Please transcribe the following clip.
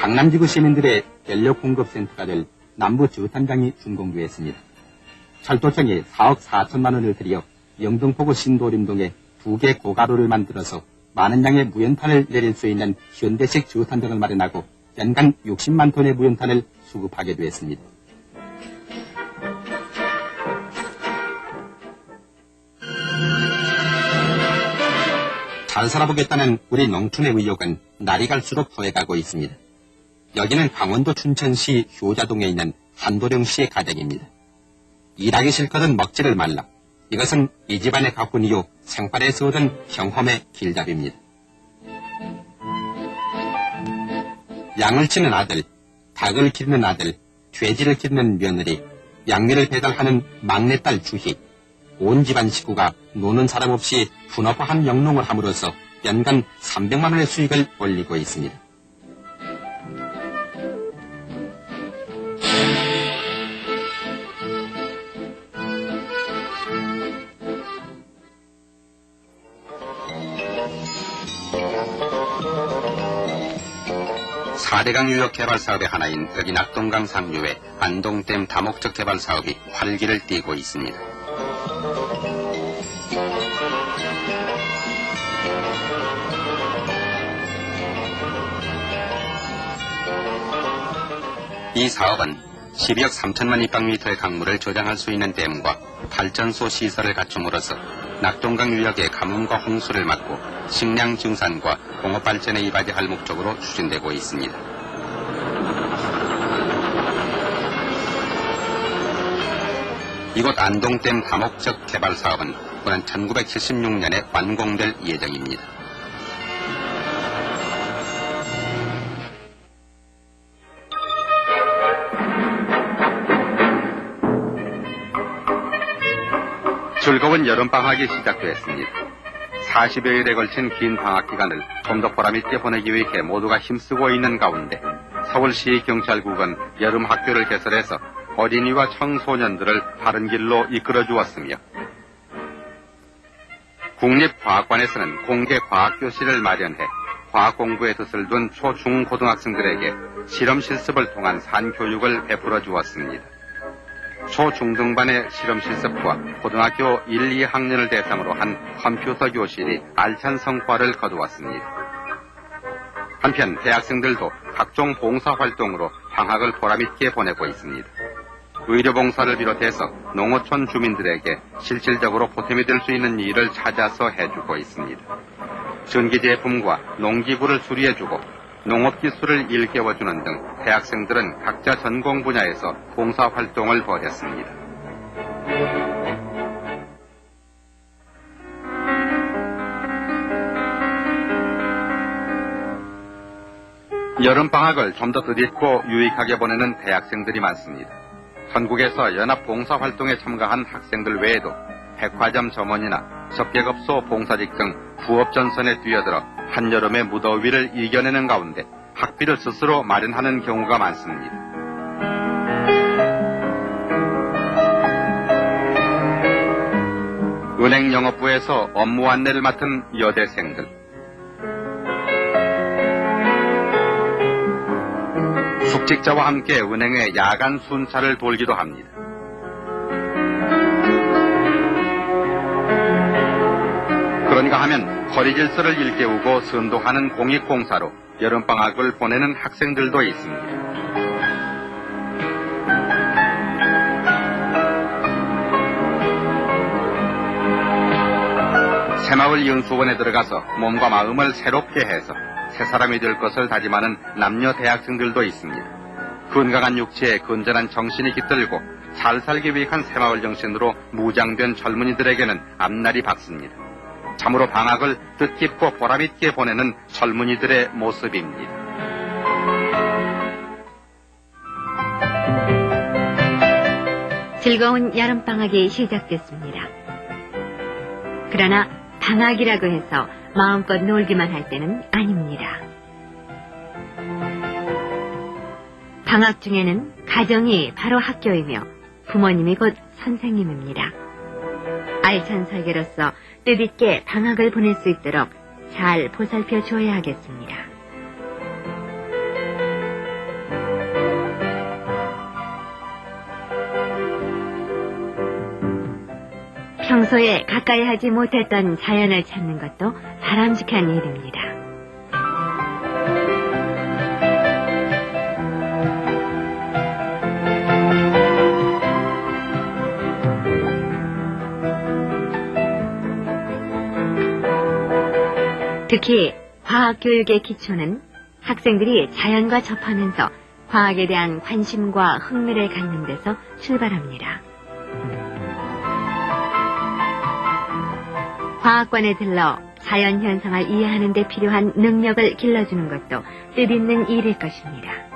관암지구 시민들의 연료 공급 센터가 될 남부 주탄장이 준공되었습니다. 철도청이 4억 4천만 원을 들여 영등포구 신도림동에 두 개 고가로를 만들어서 많은 양의 무연탄을 내릴 수 있는 현대식 주탄장을 마련하고 연간 60만 톤의 무연탄을 수급하게 되었습니다. 잘 살아보겠다는 우리 농촌의 의욕은 날이 갈수록 더해가고 있습니다. 여기는 강원도 춘천시 효자동에 있는 한도령 씨의 가정입니다. 일하기 싫거든 먹지를 말라. 이것은 이 집안의 가꾼 이후 생활에서 얻은 경험의 길잡이입니다. 양을 치는 아들, 닭을 기르는 아들, 돼지를 기르는 며느리, 양미를 배달하는 막내딸 주희, 온 집안 식구가 노는 사람 없이 분업화한 영농을 함으로써 연간 300만 원의 수익을 올리고 있습니다. 사대강 유역 개발 사업의 하나인 여기 낙동강 상류의 안동댐 다목적 개발 사업이 활기를 띠고 있습니다. 이 사업은 12억 3천만 입방미터의 강물을 저장할 수 있는 댐과 발전소 시설을 갖춤으로써 낙동강 유역의 가뭄과 홍수를 막고 식량 증산과 공업 발전에 이바지할 목적으로 추진되고 있습니다. 이곳 안동댐 다목적 개발 사업은 오는 1976년에 완공될 예정입니다. 즐거운 여름방학이 시작되었습니다. 40여일에 걸친 긴 방학 기간을 좀 더 보람있게 보내기 위해 모두가 힘쓰고 있는 가운데 서울시 경찰국은 여름 학교를 개설해서 어린이와 청소년들을 바른 길로 이끌어 주었으며 국립과학관에서는 공개 과학교실을 마련해 과학 공부에 뜻을 둔 초, 중, 고등학생들에게 실험 실습을 통한 산 교육을 베풀어 주었습니다. 초, 중등반의 실험 실습과 고등학교 1, 2학년을 대상으로 한 컴퓨터 교실이 알찬 성과를 거두었습니다. 한편 대학생들도 각종 봉사 활동으로 방학을 보람있게 보내고 있습니다. 의료봉사를 비롯해서 농어촌 주민들에게 실질적으로 보탬이 될 수 있는 일을 찾아서 해주고 있습니다. 전기 제품과 농기구를 수리해주고 농업기술을 일깨워주는 등 대학생들은 각자 전공 분야에서 봉사활동을 벌였습니다. 여름방학을 좀 더 뜻있고 유익하게 보내는 대학생들이 많습니다. 전국에서 연합 봉사활동에 참가한 학생들 외에도 백화점 점원이나 접객업소 봉사직 등 부업 전선에 뛰어들어 한여름의 무더위를 이겨내는 가운데 학비를 스스로 마련하는 경우가 많습니다. 은행 영업부에서 업무 안내를 맡은 여대생들. 숙직자와 함께 은행의 야간 순찰을 돌기도 합니다. 그런가 하면 거리 질서를 일깨우고 선도하는 공익공사로 여름방학을 보내는 학생들도 있습니다. 새마을 연수원에 들어가서 몸과 마음을 새롭게 해서 새 사람이 될 것을 다짐하는 남녀 대학생들도 있습니다. 건강한 육체에 건전한 정신이 깃들고 잘 살기 위한 새마을 정신으로 무장된 젊은이들에게는 앞날이 밝습니다. 참으로 방학을 뜻깊고 보람있게 보내는 젊은이들의 모습입니다. 즐거운 여름방학이 시작됐습니다. 그러나 방학이라고 해서 마음껏 놀기만 할 때는 아닙니다. 방학 중에는 가정이 바로 학교이며 부모님이 곧 선생님입니다. 알찬 설계로서 뜻있게 방학을 보낼 수 있도록 잘 보살펴 줘야 하겠습니다. 평소에 가까이 하지 못했던 자연을 찾는 것도 바람직한 일입니다. 특히 과학교육의 기초는 학생들이 자연과 접하면서 과학에 대한 관심과 흥미를 갖는 데서 출발합니다. 과학관에 들러 자연 현상을 이해하는 데 필요한 능력을 길러주는 것도 뜻있는 일일 것입니다.